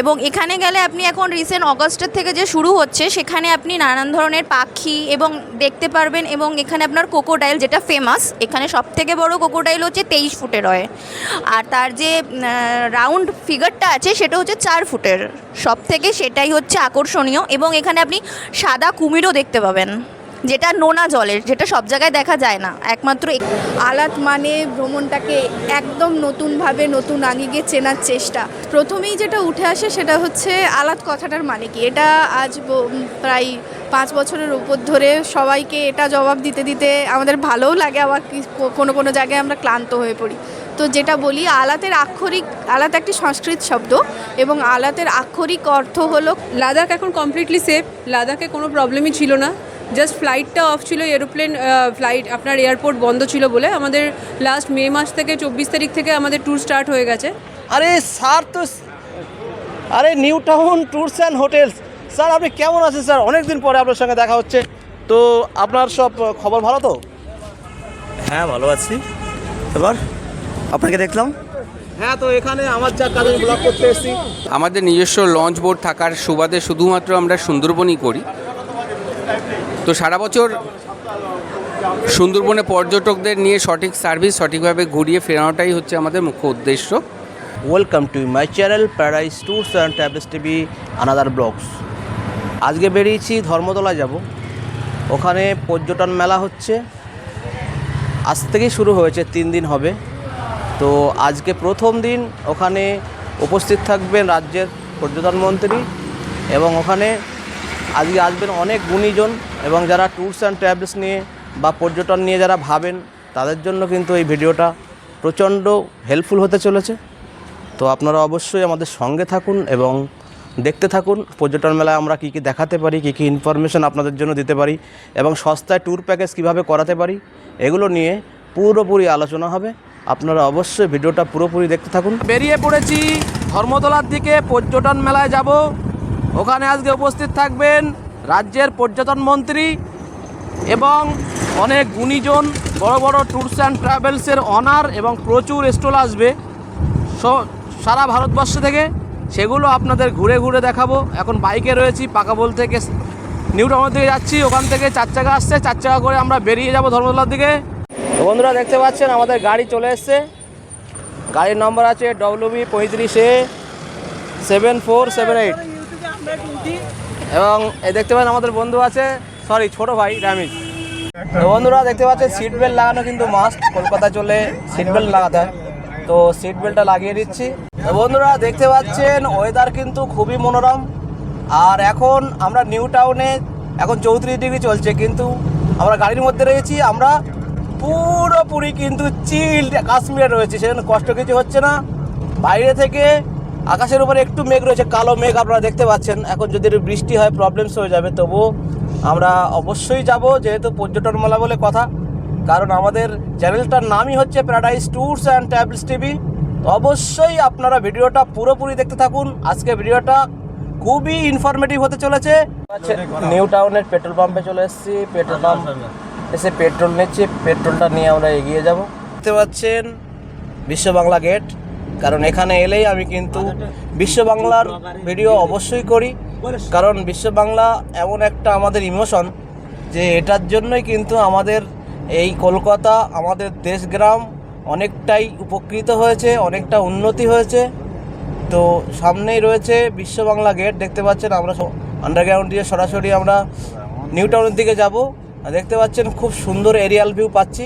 এবং এখানে গেলে আপনি এখন রিসেন্ট অগস্টের থেকে যে শুরু হচ্ছে, সেখানে আপনি নানান ধরনের পাখি এবং দেখতে পারবেন এবং এখানে আপনার কোকোডাইল যেটা ফেমাস এখানে সব থেকে বড় কোকোডাইল হচ্ছে তেইশ ফুটের হয়। আর তার যে রাউন্ড ফিগারটা আছে, সেটা হচ্ছে চার ফুটের। সব থেকে সেটাই হচ্ছে আকর্ষণীয় এবং এখানে আপনি সাদা কুমিরও দেখতে পাবেন। যেটা নোনা জলের যেটা সব জায়গায় দেখা যায় না একমাত্র আলাত মানে ভ্রমণটাকে একদম নতুনভাবে নতুন আঙ্গিকে চেনার চেষ্টা। প্রথমেই যেটা উঠে আসে সেটা হচ্ছে আলাত কথাটার মানে কি? এটা আজ প্রায় পাঁচ বছরের উপর ধরে সবাইকে এটা জবাব দিতে দিতে আমাদের ভালোও লাগে আবার কি- কোনো কোনো জায়গায় আমরা ক্লান্ত হয়ে পড়ি। তো যেটা বলি আলাতের আক্ষরিক আলাত একটি সংস্কৃত শব্দ এবং আলাতের আক্ষরিক অর্থ হলো লাদাখ এখন কমপ্লিটলি সেফ লাদাখে কোনো প্রবলেমই ছিল না। জাস্ট ফ্লাইটটা অফ ছিল এরোপ্লেন ফ্লাইট আপনার এয়ারপোর্ট বন্ধ ছিল বলে আমাদের লাস্ট মে মাস থেকে চব্বিশ তারিখ থেকে আমাদের ট্যুর স্টার্ট হয়ে গেছে। আরে স্যার তো আরে New Town tours and hotels. Sir আপনি কেমন আছেন স্যার? অনেক দিন পরে আপনার সঙ্গে দেখা হচ্ছে। তো আপনার সব খবর ভালো তো? হ্যাঁ ভালো আছি। এবার আপনাকে দেখলাম। হ্যাঁ তো এখানে আমার যা কাজ ব্লগ করতে এসেছি। আমাদের নিজস্ব লঞ্চ বোর্ড থাকার সুবাদে শুধুমাত্র আমরা সুন্দরবনই করি। তো সারা বছর সুন্দরবনে পর্যটকদের নিয়ে সঠিক সার্ভিস, সঠিকভাবে ঘুরিয়ে ফেরানোটাই হচ্ছে আমাদের মুখ্য উদ্দেশ্য। Welcome to my channel paradise tours and travels TV another blogs আজকে বেরিয়েছি ধর্মতলা যাব। ওখানে পর্যটন মেলা হচ্ছে। আজ থেকেই শুরু হয়েছে, তিন দিন হবে। তো আজকে প্রথম দিন ওখানে উপস্থিত থাকবেন রাজ্যের পর্যটন মন্ত্রী এবং ওখানে আজকে আসবেন অনেক গুণীজন। এবং যারা ট্যুরস অ্যান্ড ট্রাভেলস নিয়ে বা পর্যটন নিয়ে যারা ভাবেন, তাদের জন্য কিন্তু এই ভিডিওটা প্রচণ্ড হেল্পফুল হতে চলেছে। তো আপনারা অবশ্যই আমাদের সঙ্গে থাকুন এবং দেখতে থাকুন, পর্যটন মেলায় আমরা কী কী দেখাতে পারি, কী কী ইনফরমেশন আপনাদের জন্য দিতে পারি, এবং সস্তায় ট্যুর প্যাকেজ কীভাবে করাতে পারি, এগুলো নিয়ে পুরোপুরি আলোচনা হবে। আপনারা অবশ্যই ভিডিওটা পুরোপুরি দেখতে থাকুন। বেরিয়ে পড়েছি ধর্মতলার দিকে, পর্যটন মেলায় যাব। ওখানে আজকে উপস্থিত থাকবেন রাজ্যের পর্যটন মন্ত্রী এবং অনেক গুণীজন বড় বড় ট্যুরস অ্যান্ড ট্রাভেলসের অনার এবং প্রচুর স্টল আসবে সারা ভারতবর্ষ থেকে। সেগুলো আপনাদের ঘুরে ঘুরে দেখাবো। এখন বাইকে রয়েছি পাকাবোল থেকে নিউ টাউনের দিকে যাচ্ছি। ওখান থেকে চার চাকা আসছে, চার চাকা করে আমরা বেরিয়ে যাব ধর্মতলার দিকে। বন্ধুরা, দেখতে পাচ্ছেন, আমাদের গাড়ি চলে এসছে। গাড়ির নম্বর আছে ডব্লিউ বি পঁয়ত্রিশ সেভেন ফোর সেভেন এইট এবং দেখতে পাচ্ছেন আমাদের বন্ধু আছে সরি ছোট ভাই, রামিজ। বন্ধুরা দেখতে পাচ্ছেন সিট বেল্ট লাগানো কিন্তু মাস্ট কলকাতা চলে সিট বেল্ট লাগাতে তো সিট বেল্টটা লাগিয়ে দিচ্ছি। বন্ধুরা দেখতে পাচ্ছেন ওয়েদার কিন্তু খুবই মনোরম। আর এখন আমরা নিউ টাউনে এখন চৌত্রিশ ডিগ্রি চলছে, কিন্তু আমরা গাড়ির মধ্যে রয়েছি, আমরা পুরোপুরি কিন্তু চিল কাশ্মীরে রয়েছে। সেজন্য কষ্ট কিছু হচ্ছে না। বাইরে থেকে আকাশের উপরে একটু মেঘ রয়েছে, কালো মেঘ আপনারা দেখতে পাচ্ছেন। এখন যদি বৃষ্টি হয় প্রবলেমস হয়ে যাবে। তবুও আমরা অবশ্যই যাব, যেহেতু পর্যটন মেলা বলে কথা। কারণ আমাদের চ্যানেলটার নামই হচ্ছে Paradise Tours and Travels TV তো অবশ্যই আপনারা ভিডিওটা পুরোপুরি দেখতে থাকুন। আজকে ভিডিওটা খুবই ইনফরমেটিভ হতে চলেছে। নিউ টাউনের পেট্রোল পাম্পে চলে এসেছি। পেট্রোল পাম্প এসে পেট্রোল নিচ্ছি। পেট্রোলটা নিয়ে আমরা এগিয়ে যাব। দেখতে পাচ্ছেন, বিশ্ব বাংলা গেট কারণ এখানে এলেই আমি কিন্তু বিশ্ব বাংলার ভিডিও অবশ্যই করি। কারণ বিশ্ব বাংলা এমন একটা আমাদের ইমোশন যে এটার জন্যই কিন্তু আমাদের এই কলকাতা, আমাদের দেশগ্রাম অনেকটাই উপকৃত হয়েছে, অনেকটা উন্নতি হয়েছে। তো সামনেই রয়েছে বিশ্ব বাংলা গেট দেখতে পাচ্ছেন আমরা আন্ডারগ্রাউন্ড দিয়ে সরাসরি আমরা নিউ টাউনের দিকে যাব। দেখতে পাচ্ছেন খুব সুন্দর এরিয়াল ভিউ পাচ্ছি।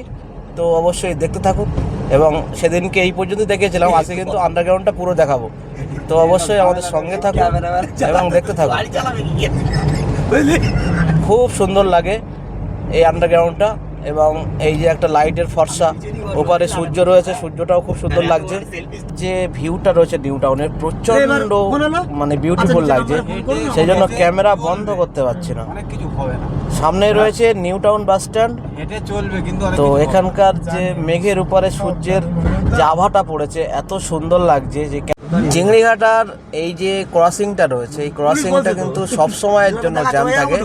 তো অবশ্যই দেখতে থাকুন। এবং সেদিনকে এই পর্যন্ত দেখেছিলাম আজকে কিন্তু আন্ডারগ্রাউন্ডটা পুরো দেখাবো। তো অবশ্যই আমাদের সঙ্গে থাকুন এবং দেখতে থাকুন। খুব সুন্দর লাগে এই আন্ডারগ্রাউন্ডটা এবং এই যে একটা লাইটের ফর্সা ওপারে সূর্য রয়েছে সূর্যটাও খুব সুন্দর লাগছে। যে ভিউটা রয়েছে নিউ টাউনের প্রচণ্ড মানে বিউটিফুল লাগছে। সেই জন্য ক্যামেরা বন্ধ করতে পারছি না। সামনে রয়েছে নিউ টাউন বাস স্ট্যান্ড তো এখানকার যে মেঘের উপরে সূর্যের যে আভাটা পড়েছে এত সুন্দর লাগছে যে চিংড়িঘাটার এই যে ক্রসিংটা রয়েছে এই ক্রসিংটা কিন্তু সবসময়ের জন্য জ্যাম থাকে।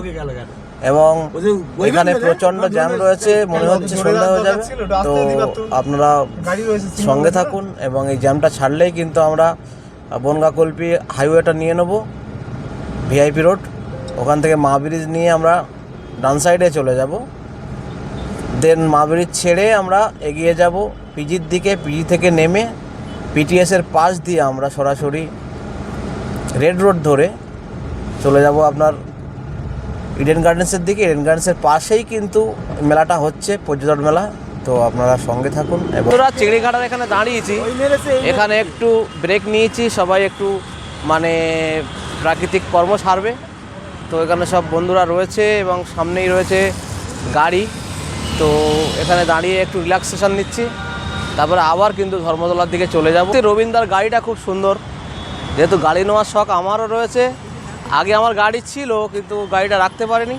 এবং এখানে প্রচণ্ড জ্যাম রয়েছে মনে হচ্ছে সন্ধ্যা হয়ে যাবে। তো আপনারা সঙ্গে থাকুন এবং এই জ্যামটা ছাড়লেই কিন্তু আমরা বনগা কল্পি হাইওয়েটা নিয়ে নেব ভিআইপি রোড। ওখান থেকে মা ব্রিজ নিয়ে আমরা ডান সাইডে চলে যাব। দেন মা ব্রিজ ছেড়ে আমরা এগিয়ে যাব পিজির দিকে পিজি থেকে নেমে পিটিএসের পাশ দিয়ে আমরা সরাসরি রেড রোড ধরে চলে যাব আপনার ইডেন গার্ডেন্সের দিকে ইডেন গার্ডেন্সের পাশেই কিন্তু মেলাটা হচ্ছে পর্যটন মেলা। তো আপনারা সঙ্গে থাকুন এবং চিংড়িঘাটার এখানে দাঁড়িয়েছি। এখানে একটু ব্রেক নিয়েছি সবাই একটু মানে প্রাকৃতিক কর্ম সারবে। তো এখানে সব বন্ধুরা রয়েছে এবং সামনেই রয়েছে গাড়ি। তো এখানে দাঁড়িয়ে একটু রিল্যাক্সেশন নিচ্ছি। তারপরে আবার কিন্তু ধর্মতলার দিকে চলে যাব। রবীন্দ্রার গাড়িটা খুব সুন্দর। যেহেতু গাড়ি নেওয়ার শখ আমারও রয়েছে আগে আমার গাড়ি ছিল, কিন্তু গাড়িটা রাখতে পারিনি।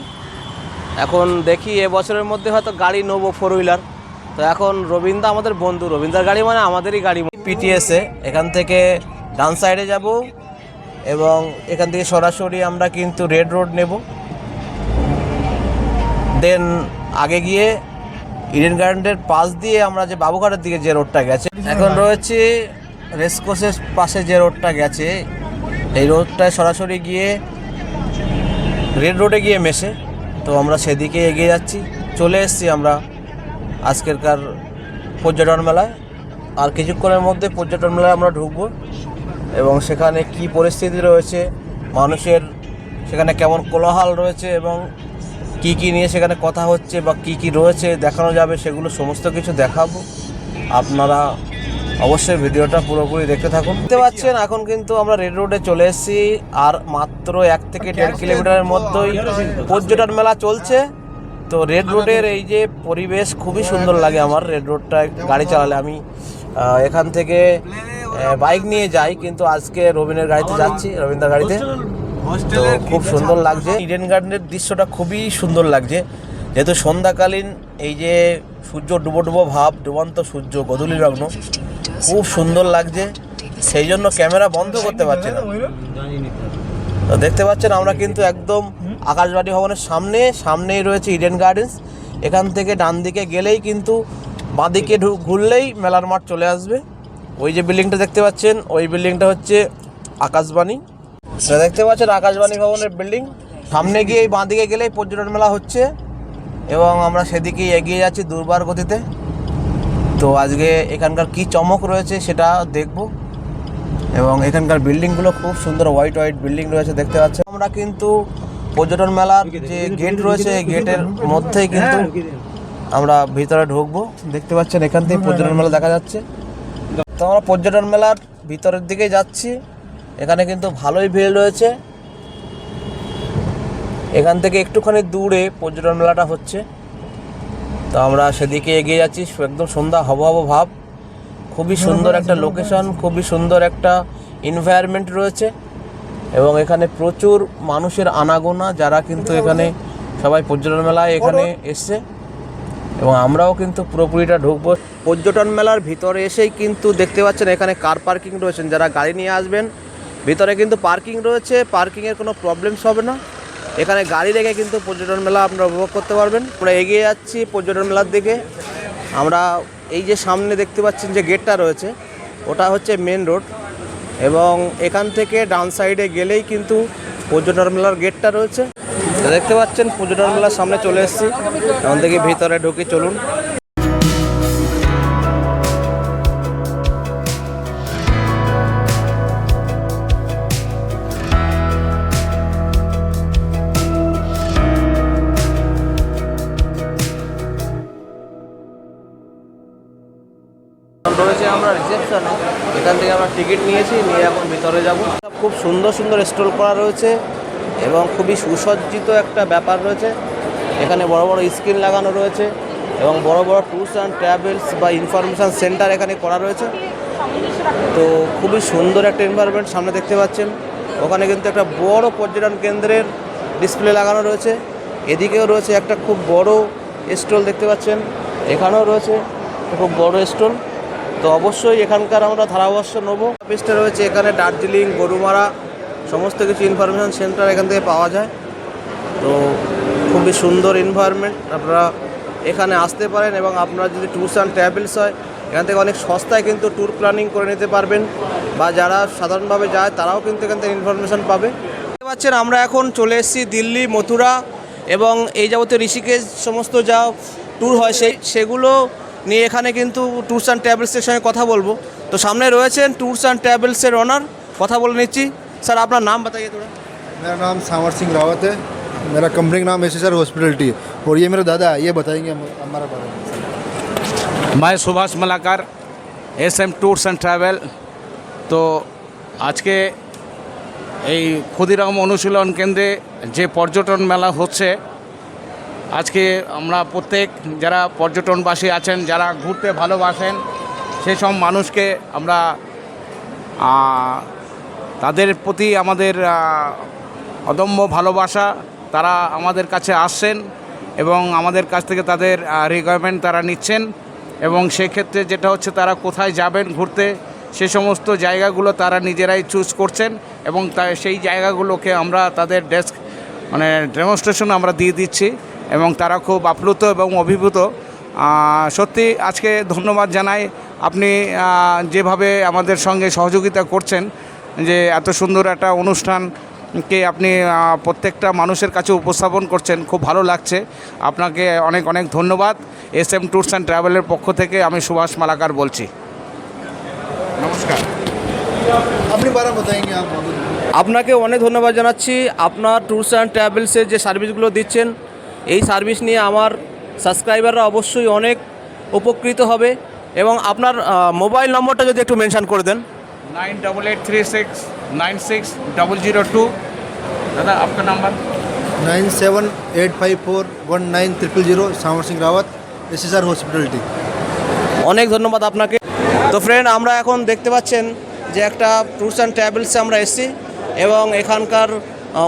এখন দেখি এ বছরের মধ্যে হয়তো গাড়ি নেব ফোর হুইলার তো এখন রবীন্দ্র আমাদের বন্ধু। রবীন্দ্রার গাড়ি মানে আমাদেরই গাড়ি। পিটিএসে এখান থেকে ডান সাইডে যাব এবং এখান থেকে সরাসরি আমরা কিন্তু রেড রোড নেব। দেন আগে গিয়ে ইডেন গার্ডেনের পাশ দিয়ে আমরা যে বাবুঘাটের দিকে যে রোডটা গেছে, এখন রয়েছে রেসকোর্সের পাশে যে রোডটা গেছে এই রোডটায় সরাসরি গিয়ে রেড রোডে গিয়ে মেশে। তো আমরা সেদিকে এগিয়ে যাচ্ছি। চলে এসেছি আমরা আজকেরকার পর্যটন মেলায়। আর কিছুক্ষণের মধ্যে পর্যটন মেলায় আমরা ঢুকবো এবং সেখানে কি পরিস্থিতি রয়েছে, মানুষের সেখানে কেমন কোলাহল রয়েছে এবং কি কি নিয়ে সেখানে কথা হচ্ছে বা কি কি রয়েছে, দেখানো যাবে, সেগুলো সমস্ত কিছু দেখাবো। আপনারা অবশ্যই ভিডিওটা পুরোপুরি দেখতে থাকুন। দেখতে পাচ্ছেন এখন কিন্তু আমরা রেড রোডে চলে এসেছি আর মাত্র এক থেকে দেড় কিলোমিটারের মধ্যেই পর্যটন মেলা চলছে। তো রেড রোডের এই যে পরিবেশ খুবই সুন্দর লাগে আমার। রেড রোডটা গাড়ি চালালে আমি এখান থেকে বাইক নিয়ে যাই কিন্তু আজকে রবিনের গাড়িতে যাচ্ছি রবীন্দ্র গাড়িতে। তো খুব সুন্দর লাগছে। ইডেন গার্ডেনের দৃশ্যটা খুবই সুন্দর লাগছে। যেহেতু সন্ধ্যাকালীন এই যে সূর্য ডুবো ডুবো ভাব, ডুবন্ত সূর্য, গধূলি লগ্ন খুব সুন্দর লাগছে। সেই জন্য ক্যামেরা বন্ধ করতে পারছি না। তো দেখতে পাচ্ছেন আমরা কিন্তু একদম আকাশবাণী ভবনের সামনে, সামনেই রয়েছে ইডেন গার্ডেন্স এখান থেকে ডান দিকে গেলেই কিন্তু বাঁদিকে ঘুরলেই মেলার মাঠ চলে আসবে। ওই যে বিল্ডিংটা দেখতে পাচ্ছেন, ওই বিল্ডিংটা হচ্ছে আকাশবাণী। দেখতে পাচ্ছেন আকাশবাণী ভবনের বিল্ডিং। সামনে গিয়ে এই বাঁদিকে গেলেই পর্যটন মেলা হচ্ছে। এবং আমরা সেদিকেই এগিয়ে যাচ্ছি দুর্বার গতিতে। তো আজকে এখানকার কি চমক রয়েছে সেটা দেখব। এবং এখানকার বিল্ডিংগুলো খুব সুন্দর হোয়াইট হোয়াইট বিল্ডিং রয়েছে, দেখতে পাচ্ছি আমরা কিন্তু পর্যটন মেলার যে গেট রয়েছে, এই গেটের মধ্যেই কিন্তু আমরা ভিতরে ঢুকবো। দেখতে পাচ্ছেন এখান থেকে পর্যটন মেলা দেখা যাচ্ছে। তো আমরা পর্যটন মেলার ভিতরের দিকে যাচ্ছি। এখানে কিন্তু ভালোই ভিড় রয়েছে। এখান থেকে একটুখানি দূরে পর্যটন মেলাটা হচ্ছে। তো আমরা সেদিকে এগিয়ে যাচ্ছি একদম সন্ধ্যা হব হব ভাব। খুবই সুন্দর একটা লোকেশন খুবই সুন্দর একটা এনভায়রনমেন্ট রয়েছে এবং এখানে প্রচুর মানুষের আনাগোনা যারা কিন্তু এখানে সবাই পর্যটন মেলায় এখানে এসছে এবং আমরাও কিন্তু পুরোপুরিটা ঢুকবো। পর্যটন মেলার ভিতরে এসেই কিন্তু দেখতে পাচ্ছেন এখানে কার পার্কিং রয়েছেন। যারা গাড়ি নিয়ে আসবেন, ভিতরে কিন্তু পার্কিং রয়েছে পার্কিংয়ের কোনো প্রবলেমস হবে না। এখানে গাড়ি রেখে কিন্তু পর্যটন মেলা আপনারা উপভোগ করতে পারবেন। আমরা এগিয়ে যাচ্ছি পর্যটন মেলার দিকে। আমরা এই যে সামনে দেখতে পাচ্ছেন যে গেটটা রয়েছে, ওটা হচ্ছে মেন রোড এবং এখান থেকে ডান সাইডে গেলেই কিন্তু পর্যটন মেলার গেটটা রয়েছে। দেখতে পাচ্ছেন, পর্যটন মেলার সামনে চলে এসেছি। এখান থেকে ভিতরে ঢুকে চলুন। এখান থেকে আমরা টিকিট নিয়েছি, নিয়ে এখন ভিতরে যাব। খুব সুন্দর সুন্দর স্টল করা রয়েছে এবং খুবই সুসজ্জিত একটা ব্যাপার রয়েছে। এখানে বড় বড় স্ক্রিন লাগানো রয়েছে এবং বড় বড় ট্যুরস অ্যান্ড ট্রাভেলস বা ইনফরমেশান সেন্টার এখানে করা রয়েছে। তো খুবই সুন্দর একটা এনভায়রনমেন্ট সামনে দেখতে পাচ্ছেন। ওখানে কিন্তু একটা বড় পর্যটন কেন্দ্রের ডিসপ্লে লাগানো রয়েছে। এদিকেও রয়েছে একটা খুব বড় স্টল দেখতে পাচ্ছেন। এখানেও রয়েছে খুব বড় স্টল। তো অবশ্যই এখানকার আমরা ধারাবর্ষ নেব। অফিসটা রয়েছে এখানে দার্জিলিং, গরুমারা, সমস্ত কিছু ইনফরমেশান সেন্টার এখান থেকে পাওয়া যায়। তো খুবই সুন্দর এনভায়রনমেন্ট আপনারা এখানে আসতে পারেন এবং আপনারা যদি ট্যুরস অ্যান্ড ট্রাভেলস হয়, এখান থেকে অনেক সস্তায় কিন্তু ট্যুর প্ল্যানিং করে নিতে পারবেন বা যারা সাধারণভাবে যায়, তারাও কিন্তু এখান থেকে ইনফরমেশন পাবে। দেখতে পাচ্ছেন, আমরা এখন চলে এসেছি দিল্লি, মথুরা এবং এই যাবতীয় ঋষিকেশ, সমস্ত যা ট্যুর হয় সেই সেগুলো নিয়ে এখানে কিন্তু ট্যুরস অ্যান্ড ট্রাভেলসের সঙ্গে কথা বলবো তো সামনে রয়েছেন ট্যুরস অ্যান্ড ট্রাভেলসের ওনার কথা বলে নিচ্ছি স্যার আপনার নাম বাতাইয়ে তোরা मेरा नाम सांवर सिंह रावत है मेरा कंपनी का नाम एस एस आर हॉस्पिटलिटी है और ये मेरे दादा है ये बताएंगे हम- हमारा बारे में मैं Subhash Malakar S M tours and travel তো আজকে এই ক্ষুদিরাম অনুশীলন কেন্দ্রে যে পর্যটন মেলা হচ্ছে আজকে আমরা প্রত্যেক যারা পর্যটনবাসী আছেন, যারা ঘুরতে ভালোবাসেন সেসব মানুষকে আমরা তাদের প্রতি আমাদের অদম্য ভালোবাসা, তারা আমাদের কাছে আসছেন এবং আমাদের কাছ থেকে তাদের রিকোয়ারমেন্ট তারা নিচ্ছেন এবং সেক্ষেত্রে যেটা হচ্ছে তারা কোথায় যাবেন ঘুরতে, সে সমস্ত জায়গাগুলো তারা নিজেরাই চুজ করছেন এবং সেই জায়গাগুলোকে আমরা তাদের ডেস্ক মানে ডেমনস্ট্রেশন আমরা দিয়ে দিচ্ছি। এবং তারা খুব আপ্লুত এবং অভিভূত। সত্যি আজকে ধন্যবাদ জানাই। আপনি যেভাবে আমাদের সঙ্গে সহযোগিতা করছেন যে এত সুন্দর একটা অনুষ্ঠানকে আপনি প্রত্যেকটা মানুষের কাছে উপস্থাপন করছেন খুব ভালো লাগছে। আপনাকে অনেক অনেক ধন্যবাদ। এস এম ট্যুরস অ্যান্ড ট্রাভেলের পক্ষ থেকে আমি সুভাষ মালাকার বলছি। নমস্কার। আপনি আপনাকে অনেক ধন্যবাদ জানাচ্ছি। আপনার ট্যুরস অ্যান্ড ট্রাভেলসের যে সার্ভিসগুলো দিচ্ছেন এই সার্ভিস নিয়ে আমার সাবস্ক্রাইবাররা অবশ্যই অনেক উপকৃত হবে এবং আপনার মোবাইল নম্বরটা যদি একটু মেনশান করে দেন। Nine double eight three six nine six double zero two. দাদা আপনার number? Nine seven eight five four one nine triple zero শ্যামর Singh Rawat SSR hospitality. অনেক ধন্যবাদ আপনাকে। তো ফ্রেন্ড আমরা এখন দেখতে পাচ্ছেন যে একটা ট্যুরস অ্যান্ড ট্রাভেলসে আমরা এসেছি এবং এখানকার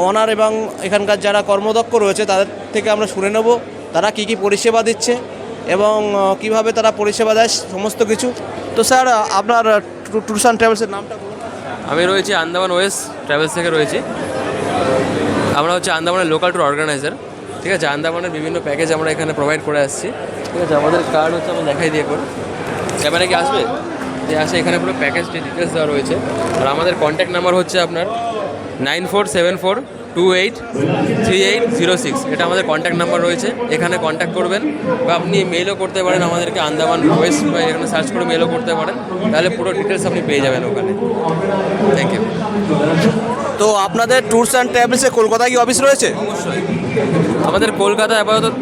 ওনার এবং এখানকার যারা কর্মদক্ষ রয়েছে, তাদের থেকে আমরা শুনে নেব তারা কি কি পরিষেবা দিচ্ছে এবং কীভাবে তারা পরিষেবা দেয় সমস্ত কিছু। তো স্যার, আপনার ট্যুরস অ্যান্ড ট্রাভেলসের নামটা আমি রয়েছি আন্দামান ওয়েস্ট ট্রাভেলস থেকে রয়েছি। আমরা হচ্ছে আন্দামানের লোকাল ট্যুর অর্গানাইজার। ঠিক আছে, আন্দামানের বিভিন্ন প্যাকেজ আমরা এখানে প্রোভাইড করে আসছি। ঠিক আছে, আমাদের কার্ড হচ্ছে আমি দেখাই দিয়ে করে ক্যামেরা কি আসবে? যে আসে, এখানে পুরো প্যাকেজ ডিটেলস দেওয়া রয়েছে। আর আমাদের কন্ট্যাক্ট নাম্বার হচ্ছে আপনার nine four seven four two eight three eight zero six. এটা আমাদের কন্ট্যাক্ট নাম্বার রয়েছে। এখানে কন্ট্যাক্ট করবেন বা আপনি মেলও করতে পারেন আমাদেরকে আন্দামান ওয়েস্ট বা এখানে সার্চ করে মেলও করতে পারেন। তাহলে পুরো ডিটেলস আপনি পেয়ে যাবেন ওখানে। থ্যাংক ইউ তো আপনাদের ট্যুরস অ্যান্ড ট্রাভেলসে কলকাতায় কি অফিস রয়েছে? অবশ্যই। আমাদের কলকাতায় আপাতত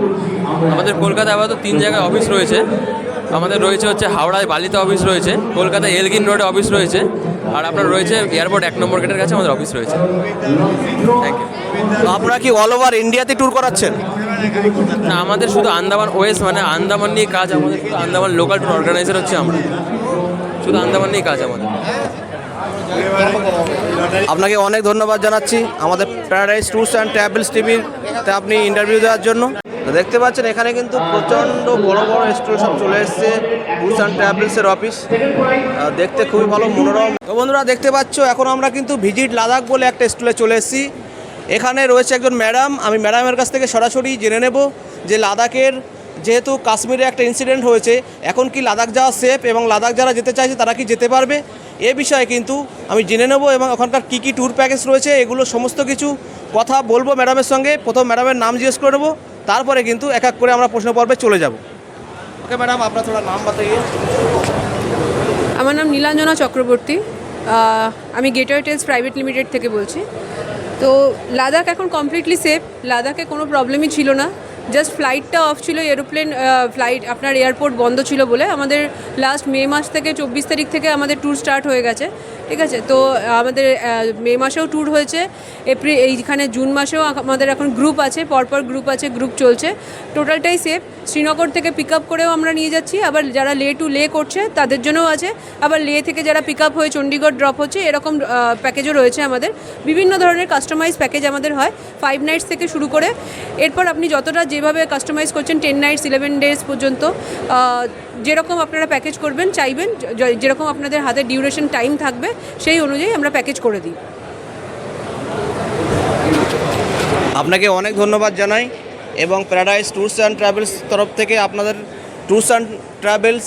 আমাদের কলকাতায় আপাতত তিন জায়গায় অফিস রয়েছে। আমাদের রয়েছে হচ্ছে হাওড়ায় বালিতে অফিস রয়েছে কলকাতায় এলগিন রোডে অফিস রয়েছে আর আপনার রয়েছে এয়ারপোর্ট এক নম্বর গেটের কাছে আমাদের অফিস রয়েছে। থ্যাংক ইউ তো আপনারা কি অল ওভার ইন্ডিয়াতে ট্যুর করাচ্ছেন? না আমাদের শুধু আন্দামান ওয়েস্ট মানে আন্দামান নিয়ে কাজ আমাদের শুধু আন্দামান লোকাল ট্যুর অর্গানাইজার হচ্ছে আমরা। শুধু আন্দামান নিয়ে কাজ আমাদের। আপনাকে অনেক ধন্যবাদ জানাচ্ছি আমাদের প্যারাডাইস ট্যুরস অ্যান্ড ট্রাভেলস টিভির তে আপনি ইন্টারভিউ দেওয়ার জন্য। তো দেখতে পাচ্ছেন, এখানে কিন্তু প্রচণ্ড বড় বড় স্টল সব চলে এসছে ট্যুরস অ্যান্ড ট্রাভেলসের অফিস দেখতে খুবই ভালো, মনোরম। তো বন্ধুরা, দেখতে পাচ্ছ, এখন আমরা কিন্তু ভিজিট লাদাখ বলে একটা স্টলে চলে এসেছি। এখানে রয়েছে একজন ম্যাডাম, আমি ম্যাডামের কাছ থেকে সরাসরি জেনে নেব যে লাদাখের যেহেতু কাশ্মীরে একটা ইনসিডেন্ট হয়েছে, এখন কি লাদাখ যাওয়া সেফ এবং লাদাখ যারা যেতে চাইছে তারা কি যেতে পারবে? এ বিষয়ে কিন্তু আমি জেনে নেব এবং ওখানকার কী কী ট্যুর প্যাকেজ রয়েছে, এগুলো সমস্ত কিছু কথা বলব ম্যাডামের সঙ্গে। প্রথম ম্যাডামের নাম জিজ্ঞেস করে নেব। তারপরে কিন্তু এক এক করে আমরা প্রশ্ন পর্বে চলে যাব। ওকে ম্যাডাম, আপনার থোড়া নাম বাতাইয়ে আমার নাম নীলাঞ্জনা চক্রবর্তী। আমি গেটওয়ে টেলস প্রাইভেট লিমিটেড থেকে বলছি। তো লাদাখ এখন কমপ্লিটলি সেফ লাদাখে কোনো প্রবলেমই ছিল না। জাস্ট ফ্লাইটটা অফ ছিল এরোপ্লেন ফ্লাইট আপনার এয়ারপোর্ট বন্ধ ছিল বলে আমাদের লাস্ট মে মাস থেকে চব্বিশ তারিখ থেকে আমাদের ট্যুর স্টার্ট হয়ে গেছে, ঠিক আছে? তো আমাদের মে মাসেও ট্যুর হয়েছে এপ্রিল এইখানে জুন মাসেও আমাদের এখন গ্রুপ আছে, পরপর গ্রুপ আছে গ্রুপ চলছে। টোটালটাই সেফ শ্রীনগর থেকে পিক আপ করেও আমরা নিয়ে যাচ্ছি, আবার যারা লে টু লে করছে, তাদের জন্যও আছে। আবার লে থেকে যারা পিক আপ হয়ে চণ্ডীগড় ড্রপ হচ্ছে, এরকম প্যাকেজও রয়েছে আমাদের। বিভিন্ন ধরনের কাস্টমাইজ প্যাকেজ আমাদের হয় ফাইভ নাইটস থেকে শুরু করে। এরপর আপনি যতটা যেভাবে কাস্টমাইজ করছেন টেন নাইটস ইলেভেন ডেজ পর্যন্ত। যেরকম আপনারা প্যাকেজ করবেন, চাইবেন যেরকম আপনাদের হাতে ডিউরেশন টাইম থাকবে, সেই অনুযায়ী আমরা প্যাকেজ করে দিই। আপনাকে অনেক ধন্যবাদ জানাই এবং প্যারাডাইস ট্যুরস অ্যান্ড ট্রাভেলস তরফ থেকে আপনাদের ট্যুরস অ্যান্ড ট্রাভেলস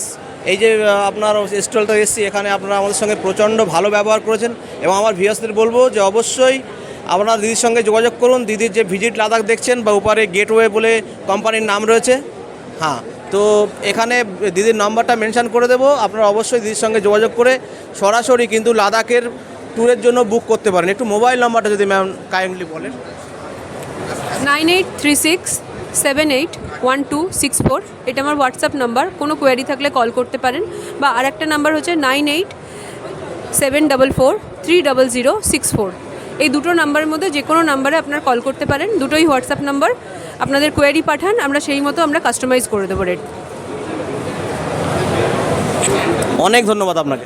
এই যে আপনার স্টলটা এসেছি, এখানে আপনারা আমাদের সঙ্গে প্রচণ্ড ভালো ব্যবহার করেছেন এবং আমার ভিউয়ার্সদের বলব যে অবশ্যই আপনারা দিদির সঙ্গে যোগাযোগ করুন। দিদির যে ভিজিট লাদাখ দেখছেন বা উপরে গেটওয়ে বলে কোম্পানির নাম রয়েছে। হ্যাঁ তো এখানে দিদির নাম্বারটা মেনশান করে দেবো। আপনারা অবশ্যই দিদির সঙ্গে যোগাযোগ করে সরাসরি কিন্তু লাদাখের ট্যুরের জন্য বুক করতে পারেন। একটু মোবাইল নাম্বারটা যদি ম্যাম কাইন্ডলি বলেন। Nine eight three six seven eight one two six four. এটা আমার হোয়াটসঅ্যাপ নাম্বার। কোনো কোয়ারি থাকলে কল করতে পারেন। বা আর একটা নাম্বার হচ্ছে nine eight seven double four three double zero six four. এই দুটো নাম্বারের মধ্যে যে কোনো নাম্বারে আপনার কল করতে পারেন। দুটোই হোয়াটসঅ্যাপ নাম্বার। আপনাদের কোয়ারি পাঠান আমরা সেই মতো আমরা কাস্টমাইজ করে দেবো রেট অনেক ধন্যবাদ আপনাকে।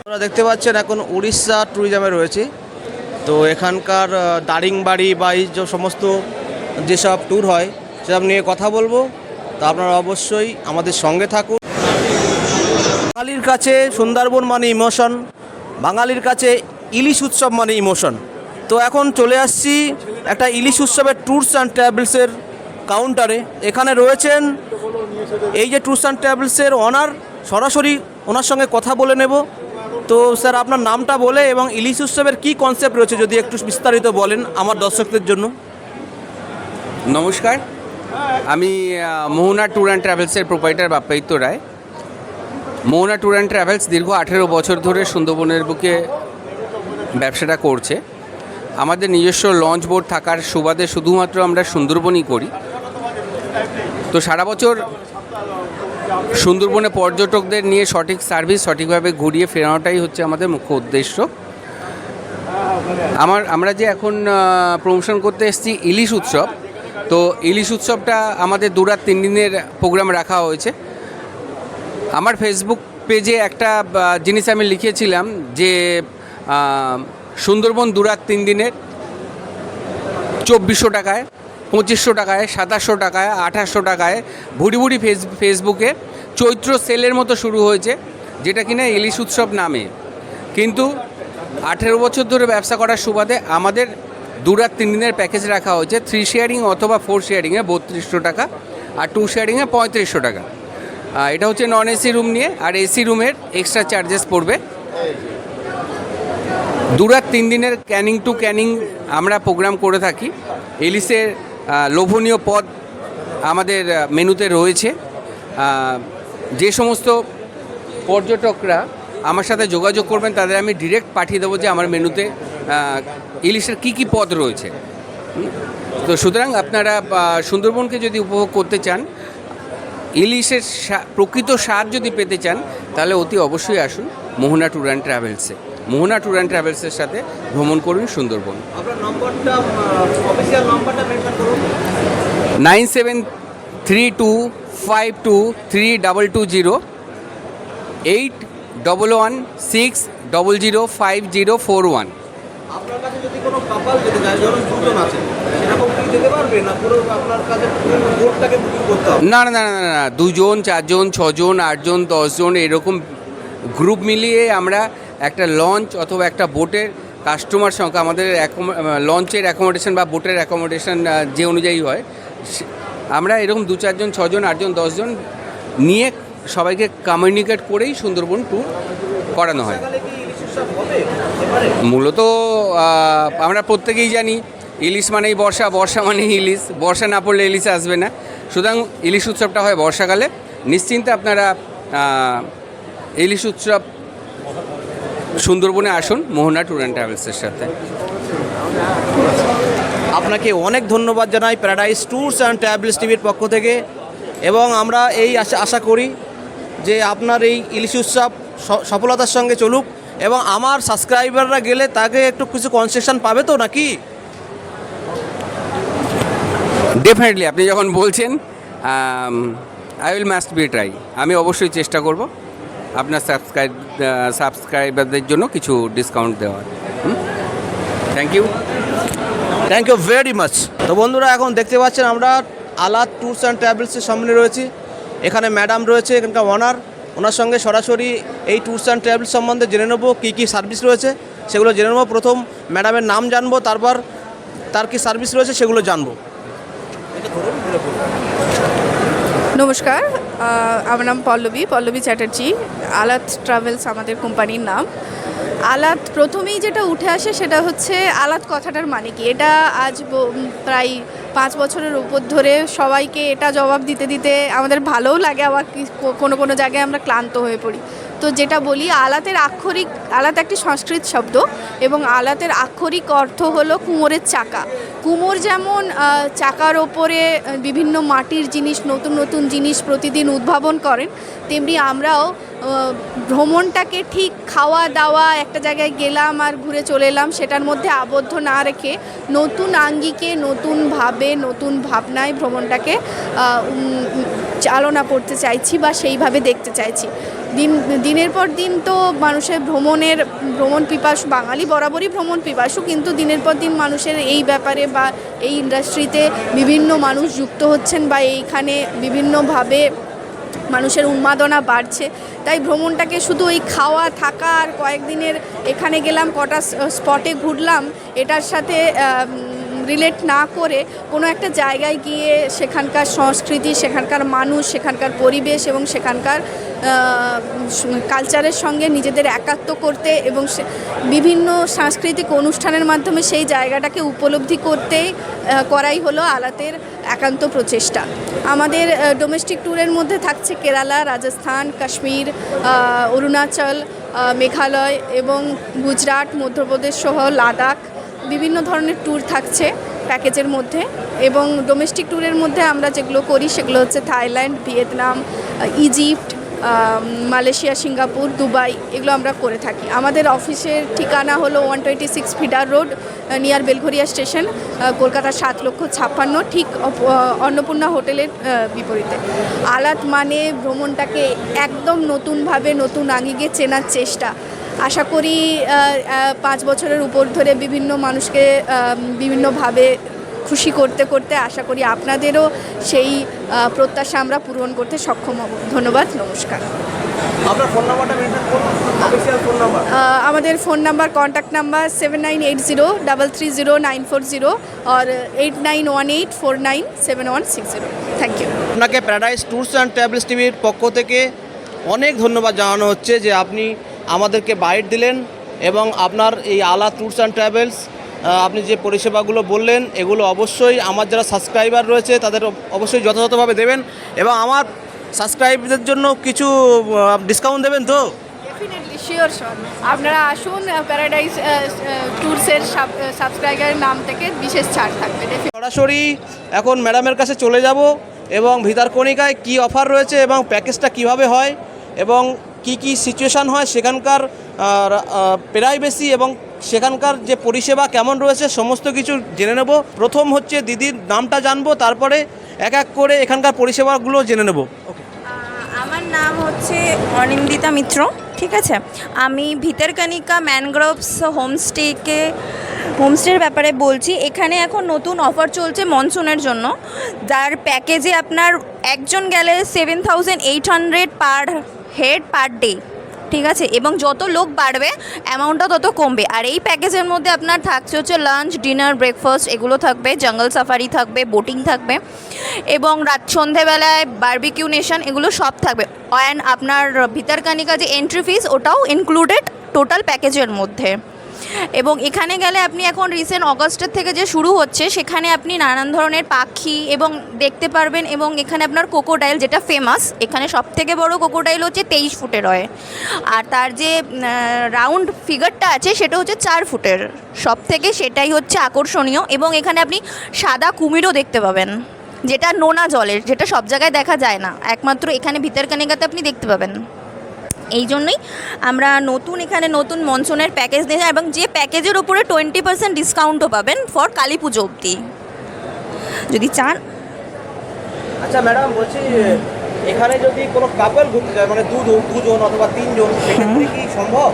আপনারা দেখতে পাচ্ছেন এখন উড়িষ্যা ট্যুরিজমে রয়েছে। তো এখানকার দারিংবাড়ি বা এই যে সমস্ত যেসব ট্যুর হয় সেসব নিয়ে কথা বলব। তো আপনারা অবশ্যই আমাদের সঙ্গে থাকুন। বাঙালির কাছে সুন্দরবন মানে ইমোশন বাঙালির কাছে ইলিশ উৎসব মানে ইমোশন তো এখন চলে আসছি একটা ইলিশ উৎসবের ট্যুরস অ্যান্ড ট্রাভেলসের কাউন্টারে এখানে রয়েছেন এই যে ট্যুরস অ্যান্ড ট্রাভেলসের অনার সরাসরি ওনার সঙ্গে কথা বলে নেব। তো স্যার, আপনার নামটা বলে এবং ইলিশ উৎসবের কী কনসেপ্ট রয়েছে যদি একটু বিস্তারিত বলেন আমার দর্শকদের জন্য। নমস্কার। আমি Mohana tour and ট্রাভেলসের proprietor Bappaditya Roy. Mohana tour and travels দীর্ঘ আঠেরো বছর ধরে সুন্দরবনের বুকে ব্যবসাটা করছে। আমাদের নিজস্ব লঞ্চ বোর্ড থাকার সুবাদে শুধুমাত্র আমরা সুন্দরবনই করি। তো সারা বছর সুন্দরবনে পর্যটকদের নিয়ে সঠিক সার্ভিস সঠিকভাবে ঘুরিয়ে ফেরানোটাই হচ্ছে আমাদের মুখ্য উদ্দেশ্য। আমার, আমরা যে এখন প্রমোশন করতে এসেছি ইলিশ উৎসব, তো ইলিশ উৎসবটা আমাদের দু রাত তিন দিনের প্রোগ্রাম রাখা হয়েছে। আমার ফেসবুক পেজে একটা জিনিস আমি লিখেছিলাম যে সুন্দরবন দুরাত তিন দিনের চব্বিশশো টাকায়, পঁচিশশো টাকায়, সাতাশশো টাকায়, আঠাশশো টাকায় ভুড়ি ভুড়ি ফেস, ফেসবুকে চৈত্র সেলের মতো শুরু হয়েছে, যেটা কিনা ইলিশ উৎসব নামে। কিন্তু আঠেরো বছর ধরে ব্যবসা করার সুবাদে আমাদের দু রাত তিন দিনের প্যাকেজ রাখা হয়েছে থ্রি শেয়ারিং অথবা ফোর শেয়ারিংয়ে বত্রিশশো টাকা আর টু শেয়ারিংয়ে পঁয়ত্রিশশো টাকা। এটা হচ্ছে নন এসি রুম নিয়ে, আর এসি রুমের এক্সট্রা চার্জেস পড়বে। দুরাত তিন দিনের ক্যানিং টু ক্যানিং আমরা প্রোগ্রাম করে থাকি। এলিসের লোভনীয় পদ আমাদের মেনুতে রয়েছে। যে সমস্ত পর্যটকরা আমার সাথে যোগাযোগ করবেন, তাদের আমি ডিরেক্ট পাঠিয়ে দেবো যে আমার মেনুতে ইলিশের কী কী পদ রয়েছে। তো সুতরাং আপনারা সুন্দরবনকে যদি উপভোগ করতে চান ইলিশের প্রকৃত স্বাদ যদি পেতে চান, তাহলে অতি অবশ্যই আসুন মোহনা ট্যুর অ্যান্ড ট্রাভেলসে। মোহনা ট্যুর অ্যান্ড ট্রাভেলসের সাথে ভ্রমণ করুন Sundarban. Nine seven three two five two three double two zero eight double one six double zero five zero four one. আপনার কাছে যদি কোনো কাপাল যেতে চায় ধরুন দুজন আছে সেরকম কি যেতে পারবে না পুরো আপনার কাছে পুরো বুকিং করতে হবে? না না না না না না দুজন চারজন ছজন আটজন দশজন এরকম গ্রুপ মিলিয়ে আমরা একটা লঞ্চ অথবা একটা বোটের কাস্টমার সংখ্যা আমাদের লঞ্চের অ্যাকোমোডেশন বা বোটের অ্যাকোমোডেশন যে অনুযায়ী হয় আমরা এরকম দু চারজন ছজন আটজন দশজন নিয়ে সবাইকে কমিউনিকেট করেই সুন্দরবন ট্যুর করানো হয়। মূলত আমরা প্রত্যেকেই জানি ইলিশ মানেই বর্ষা বর্ষা মানেই ইলিশ বর্ষা না পড়লে ইলিশ আসবে না। সুতরাং ইলিশ উৎসবটা হয় বর্ষাকালে। নিশ্চিন্তে আপনারা ইলিশ উৎসব সুন্দরবনে আসুন মোহনা ট্যুর অ্যান্ড ট্রাভেলসের সাথে। আপনাকে অনেক ধন্যবাদ জানাই প্যারাডাইস ট্যুরস অ্যান্ড ট্রাভেলস টিভির পক্ষ থেকে। এবং আমরা এই আশা আশা করি যে আপনার এই ইলিশ উৎসব সফলতার সঙ্গে চলুক। এবং আমার সাবস্ক্রাইবাররা গেলে তাকে একটু কিছু কনসেশন পাবে তো নাকি? ডেফিনেটলি আপনি যখন বলছেন I will must be try আমি অবশ্যই চেষ্টা করব। আপনার সাবস্ক্রাইব সাবস্ক্রাইবারদের জন্য কিছু ডিসকাউন্ট দেওয়ার thank you thank you very much তো বন্ধুরা এখন দেখতে পাচ্ছেন আমরা আলাদ ট্যুরস অ্যান্ড ট্রাভেলসের সামনে রয়েছি। এখানে ম্যাডাম রয়েছে এখানকার ওনার ওনার সঙ্গে সরাসরি এই ট্যুরস অ্যান্ড ট্রাভেলস সম্বন্ধে জেনে নেব কী কী সার্ভিস রয়েছে। সেগুলো জেনে নেব। প্রথম ম্যাডামের নাম জানব তারপর তার কী সার্ভিস রয়েছে সেগুলো জানব। নমস্কার। আমার নাম পল্লবী পল্লবী চ্যাটার্জি। আলাত ট্রাভেলস আমাদের কোম্পানির নাম। আলাত প্রথমেই যেটা উঠে আসে সেটা হচ্ছে আলাত কথাটার মানে কি? এটা আজ প্রায় পাঁচ বছরের উপর ধরে সবাইকে এটা জবাব দিতে দিতে আমাদের ভালোও লাগে আবার কোনো কোনো জায়গায় আমরা ক্লান্ত হয়ে পড়ি। তো যেটা বলি, আলাতের আক্ষরিক, আলাত একটি সংস্কৃত শব্দ এবং আলাতের আক্ষরিক অর্থ হলো কুমোরের চাকা। কুমোর যেমন চাকার ওপরে বিভিন্ন মাটির জিনিস, নতুন নতুন জিনিস প্রতিদিন উদ্ভাবন করেন, তেমনি আমরাও ভ্রমণটাকে ঠিক খাওয়া দাওয়া, একটা জায়গায় গেলাম আর ঘুরে চলে এলাম, সেটার মধ্যে আবদ্ধ না রেখে নতুন আঙ্গিকে নতুনভাবে নতুন ভাবনায় ভ্রমণটাকে চালনা করতে চাইছি বা সেইভাবে দেখতে চাইছি। দিন, দিনের পর দিন তো মানুষের ভ্রমণের, ভ্রমণ পিপাসু, বাঙালি বরাবরই ভ্রমণ পিপাসু, কিন্তু দিনের পর দিন মানুষের এই ব্যাপারে বা এই ইন্ডাস্ট্রিতে বিভিন্ন মানুষ যুক্ত হচ্ছেন বা এইখানে বিভিন্নভাবে মানুষের উন্মাদনা বাড়ছে। তাই ভ্রমণটাকে শুধু ওই খাওয়া, থাকা আর কয়েকদিনের এখানে গেলাম, কটা স্পটে ঘুরলাম, এটার সাথে রিলেট না করে কোনো একটা জায়গায় গিয়ে সেখানকার সংস্কৃতি, সেখানকার মানুষ, সেখানকার পরিবেশ এবং সেখানকার কালচারের সঙ্গে নিজেদের একাত্ম করতে এবং বিভিন্ন সাংস্কৃতিক অনুষ্ঠানের মাধ্যমে সেই জায়গাটাকে উপলব্ধি করতে করাই হলো আলাতের একান্ত প্রচেষ্টা। আমাদের ডোমেস্টিক ট্যুরের মধ্যে থাকছে কেরালা, রাজস্থান, কাশ্মীর অরুণাচল মেঘালয় এবং গুজরাট, মধ্যপ্রদেশ সহ লাদাখ। বিভিন্ন ধরনের ট্যুর থাকছে প্যাকেজের মধ্যে এবং ডোমেস্টিক ট্যুরের মধ্যে আমরা যেগুলো করি সেগুলো হচ্ছে Thailand Vietnam Egypt Malaysia Singapore Dubai এগুলো আমরা করে থাকি। আমাদের অফিসের ঠিকানা হলো one twenty six feeder road near Belgharia station Kolkata সাত লক্ষ ছাপ্পান্ন, ঠিক অন্নপূর্ণা হোটেলের বিপরীতে। আলাত মানে ভ্রমণটাকে একদম নতুনভাবে নতুন আঙ্গিকে চেনার চেষ্টা। আশা করি পাঁচ বছরের উপর ধরে বিভিন্ন মানুষকে বিভিন্নভাবে খুশি করতে করতে আশা করি আপনাদেরও সেই প্রত্যাশা আমরা পূরণ করতে সক্ষম হব। ধন্যবাদ নমস্কার। আপনার ফোন নাম্বারটা মেনশন করুন অফিসিয়াল ফোন নাম্বার আহ, আমাদের phone number contact number seven nine eight zero double three zero nine four zero R eight nine one eight four nine seven one six zero thank you আপনাকে paradise tours and travels টিভির পক্ষ থেকে অনেক ধন্যবাদ জানানো হচ্ছে যে আপনি আমাদেরকে বাইট দিলেন এবং আপনার এই আলা ট্যুরস অ্যান্ড ট্রাভেলস আপনি যে পরিষেবাগুলো বললেন এগুলো অবশ্যই আমার যারা সাবস্ক্রাইবার রয়েছে তাদের অবশ্যই যথাযথভাবে দেবেন এবং আমার সাবস্ক্রাইবদের জন্য কিছু ডিসকাউন্ট দেবেন তো? শিওর শিওর আপনারা আসুন প্যারাডাইস ট্যুরসের সাবস্ক্রাইবারের নাম থেকে বিশেষ ছাড় থাকবে সরাসরি এখন ম্যাডামের কাছে চলে যাব এবং ভিতারকণিকায় কি অফার রয়েছে এবং প্যাকেজটা কীভাবে হয় এবং কি কি সিচুয়েশান হয় সেখানকার প্রাইভেসি এবং সেখানকার যে পরিষেবা কেমন রয়েছে সমস্ত কিছু জেনে নেব। প্রথম হচ্ছে দিদির নামটা জানব, তারপরে এক এক করে এখানকার পরিষেবাগুলো জেনে নেব। আমার নাম হচ্ছে অনিন্দিতা মিত্র, ঠিক আছে? আমি ভিতরকানিকা ম্যানগ্রোভস হোমস্টেকে, হোমস্টের ব্যাপারে বলছি। এখানে এখন নতুন অফার চলছে মনসুনের জন্য। যার প্যাকেজে আপনার একজন গেলে seven thousand eight hundred per head per day, ঠিক আছে? এবং যত লোক বাড়বে অ্যামাউন্টটা তত কমবে। আর এই প্যাকেজের মধ্যে আপনার থাকছে হচ্ছে লাঞ্চ ডিনার ব্রেকফাস্ট এগুলো থাকবে। জঙ্গল সাফারি থাকবে বোটিং থাকবে। এবং রাত সন্ধেবেলায় বার্বিকিউ নেশন এগুলো সব থাকবে। অ্যান্ড আপনার ভিতরকানিকা যে এন্ট্রি ফিস ওটাও ইনক্লুডেড টোটাল প্যাকেজের মধ্যে। এবং এখানে গেলে আপনি এখন রিসেন্ট অগস্টের থেকে যে শুরু হচ্ছে, সেখানে আপনি নানান ধরনের পাখি এবং দেখতে পারবেন এবং এখানে আপনার কোকোডাইল যেটা ফেমাস এখানে সব থেকে বড় কোকোডাইল হচ্ছে তেইশ ফুটের হয়। আর তার যে রাউন্ড ফিগারটা আছে, সেটা হচ্ছে চার ফুটের। সব থেকে সেটাই হচ্ছে আকর্ষণীয় এবং এখানে আপনি সাদা কুমিরও দেখতে পাবেন, যেটা নোনা জলের, যেটা সব জায়গায় দেখা যায় না। একমাত্র এখানে ভিতরকানিকাতে আপনি দেখতে পাবেন। এই জন্যই আমরা নতুন এখানে নতুন মনসুনের প্যাকেজ নিয়ে এবং যে প্যাকেজের উপরে টোয়েন্টি পার্সেন্ট ডিসকাউন্টও পাবেন ফর কালী পুজো অবধি। যদি চান। আচ্ছা ম্যাডাম বলছি এখানে যদি কোনো কাপল ঘুরতে যায় মানে দুজন দুজন অথবা তিনজন সেক্ষেত্রে কি সম্ভব?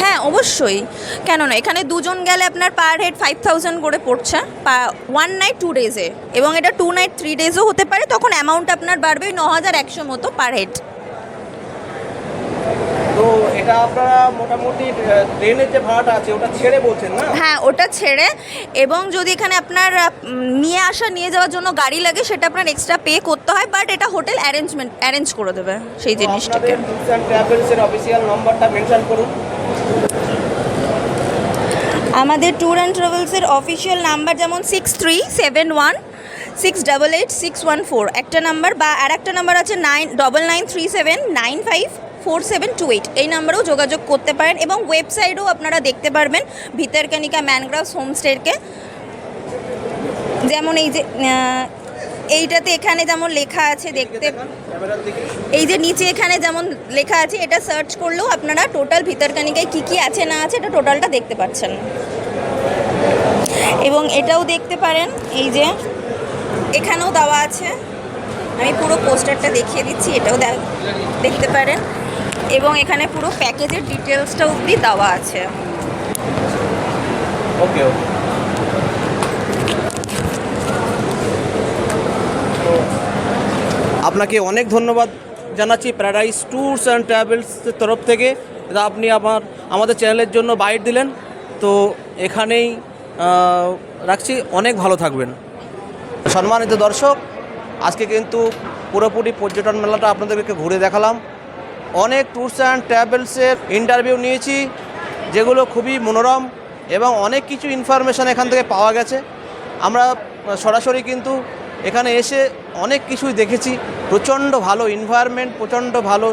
হ্যাঁ অবশ্যই। কেন না এখানে দুজন গেলে আপনার পার হেড ফাইভ থাউজেন্ড করে পড়ছে ওয়ান নাইট টু ডেজে এবং এটা টু নাইট থ্রি ডেজও হতে পারে তখন অ্যামাউন্ট আপনার বাড়বে ন হাজার একশো মতো পার হেড এটা আপনারা মোটামুটি ট্রেনের যে ভাড়াটা আছে ওটা ছেড়ে বলছেন না? হ্যাঁ ওটা ছেড়ে। এবং যদি এখানে আপনার নিয়ে আসা নিয়ে যাওয়ার জন্য গাড়ি লাগে সেটা আপনার এক্সট্রা পে করতে হয় বাট এটা হোটেল অ্যারেঞ্জমেন্ট অ্যারেঞ্জ করে দেবে সেই জিনিসটাকে। আপনাদের ট্রাভেলসের অফিসিয়াল নাম্বারটা মেনশন করুন। আমাদের ট্যুর অ্যান্ড ট্রাভেলসের অফিসিয়াল নাম্বার যেমন six three seven one six double eight six one four একটা নাম্বার বা আর একটা নাম্বার আছে nine double nine three seven nine five four seven two eight. এই নাম্বারেও যোগাযোগ করতে পারেন এবং ওয়েবসাইটেও আপনারা দেখতে পারবেন ভিতরকানিকা ম্যানগ্রাভস হোমস্টেকে যেমন এই যে এইটাতে এখানে যেমন লেখা আছে দেখতে এই যে নিচে এখানে যেমন লেখা আছে, এটা সার্চ করলেও আপনারা টোটাল ভিতরকানিকায় কী কী আছে না আছে এটা টোটালটা দেখতে পাচ্ছেন। এবং এটাও দেখতে পারেন, এই যে এখানেও দেওয়া আছে। আমি পুরো পোস্টারটা দেখিয়ে দিচ্ছি, এটাও দেখতে পারেন। এবং এখানে পুরো প্যাকেজের ডিটেলসটা অবধি দেওয়া আছে। ওকে আপনাকে অনেক ধন্যবাদ জানাচ্ছি প্যারাডাইস ট্যুরস অ্যান্ড ট্রাভেলসের তরফ থেকে। আপনি আমার, আমাদের চ্যানেলের জন্য বাইট দিলেন। তো এখানেই রাখছি। অনেক ভালো থাকবেন। সম্মানিত দর্শক, আজকে কিন্তু পুরোপুরি পর্যটন মেলাটা আপনাদেরকে ঘুরে দেখালাম। অনেক ট্যুরস অ্যান্ড ট্রাভেলসের ইন্টারভিউ নিয়েছি, যেগুলো খুবই মনোরম এবং অনেক কিছু ইনফরমেশান এখান থেকে পাওয়া গেছে। আমরা সরাসরি কিন্তু এখানে এসে অনেক কিছুই দেখেছি। প্রচণ্ড ভালো এনভায়রনমেন্ট প্রচণ্ড ভালো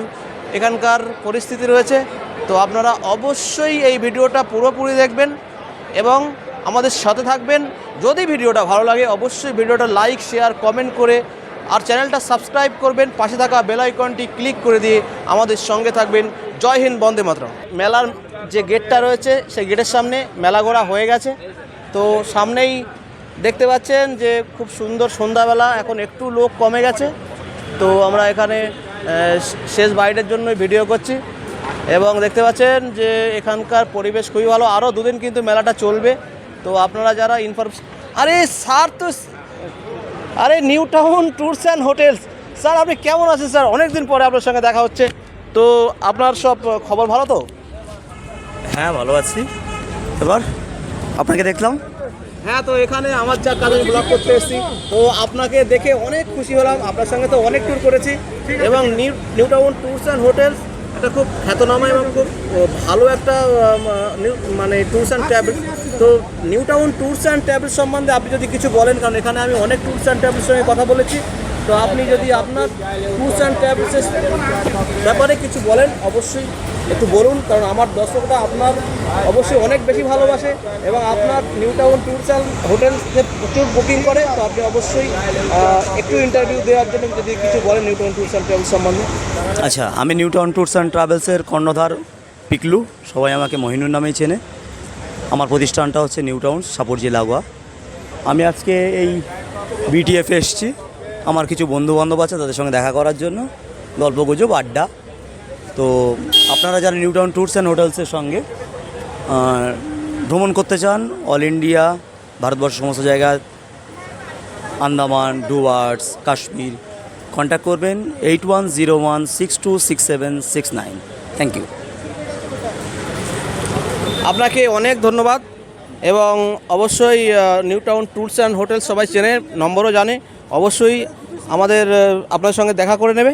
এখানকার পরিস্থিতি রয়েছে। তো আপনারা অবশ্যই এই ভিডিওটা পুরোপুরি দেখবেন এবং আমাদের সাথে থাকবেন। যদি ভিডিওটা ভালো লাগে, অবশ্যই ভিডিওটা লাইক শেয়ার কমেন্ট করে আর চ্যানেলটা সাবস্ক্রাইব করবেন, পাশে থাকা বেল আইকনটি ক্লিক করে দিয়ে আমাদের সঙ্গে থাকবেন। জয় হিন্দ, বন্দে মাতরম। মেলার যে গেটটা রয়েছে, সেই গেটের সামনে মেলা ঘোরা হয়ে গেছে। তো সামনেই দেখতে পাচ্ছেন যে খুব সুন্দর সন্ধ্যাবেলা, এখন একটু লোক কমে গেছে। তো আমরা এখানে শেষ বাইরের জন্য ভিডিও করছি। এবং দেখতে পাচ্ছেন যে এখানকার পরিবেশ খুবই ভালো। আরও দুদিন কিন্তু মেলাটা চলবে। তো আপনারা যারা ইনফরমেশন আরে স্যার তো আরে New Town Tours and Hotels. Sir আপনি কেমন আছেন স্যার? অনেক দিন পরে আপনার সঙ্গে দেখা হচ্ছে। তো আপনার সব খবর ভালো তো? হ্যাঁ ভালো আছি। এবার আপনাকে দেখলাম। হ্যাঁ তো এখানে আমার যা কাজ আমি ব্লগ করতে এসেছি। তো আপনাকে দেখে অনেক খুশি হলাম। আপনার সঙ্গে তো অনেক ট্যুর করেছি। এবং New New Town Tours and Hotels এটা খুব খ্যাতনামা এবং খুব ভালো একটা মানে ট্যুরস অ্যান্ড ট্র্যাভেল তো New Town Tours and Travels সম্বন্ধে আপনি যদি কিছু বলেন, কারণ এখানে আমি অনেক ট্যুরস অ্যান্ড ট্রাভেলস সঙ্গে কথা বলেছি। তো আপনি যদি আপনার ট্যুরস অ্যান্ড ট্রাভেলসের ব্যাপারে কিছু বলেন, অবশ্যই একটু বলুন, কারণ আমার দর্শকরা আপনার অবশ্যই অনেক বেশি ভালোবাসে এবং আপনার নিউ টাউন ট্যুরস অ্যান্ড হোটেলসে প্রচুর বুকিং করে, তো আপনি অবশ্যই একটু ইন্টারভিউ দেওয়ার জন্য যদি কিছু বলেন new town tours and travels সম্বন্ধে। আচ্ছা আমি নিউ টাউন ট্যুরস অ্যান্ড ট্রাভেলসের কর্ণধার পিকলু, সবাই আমাকে মহিনুর নামেই চেনে। আমার প্রতিষ্ঠানটা হচ্ছে নিউটাউন সাপুরজি লাগোয়া আমি আজকে এই বিটিএফ এসেছি। আমার কিছু বন্ধু বান্ধব আছে তাদের সঙ্গে দেখা করার জন্য। গল্প গুজব আড্ডা। তো আপনারা যারা নিউটাউন ট্যুরস অ্যান্ড হোটেলসের সঙ্গে ভ্রমণ করতে চান, অল ইন্ডিয়া, ভারতবর্ষের সমস্ত জায়গায় আন্দামান, ডুয়ার্স, কাশ্মীর কন্ট্যাক্ট করবেন eight one zero one six two six seven six nine thank you আপনাকে অনেক ধন্যবাদ এবং অবশ্যই New Town Tours and Hotels সবাই চেনে, নম্বরও জানে। অবশ্যই আমাদের আপনার সঙ্গে দেখা করে নেবে।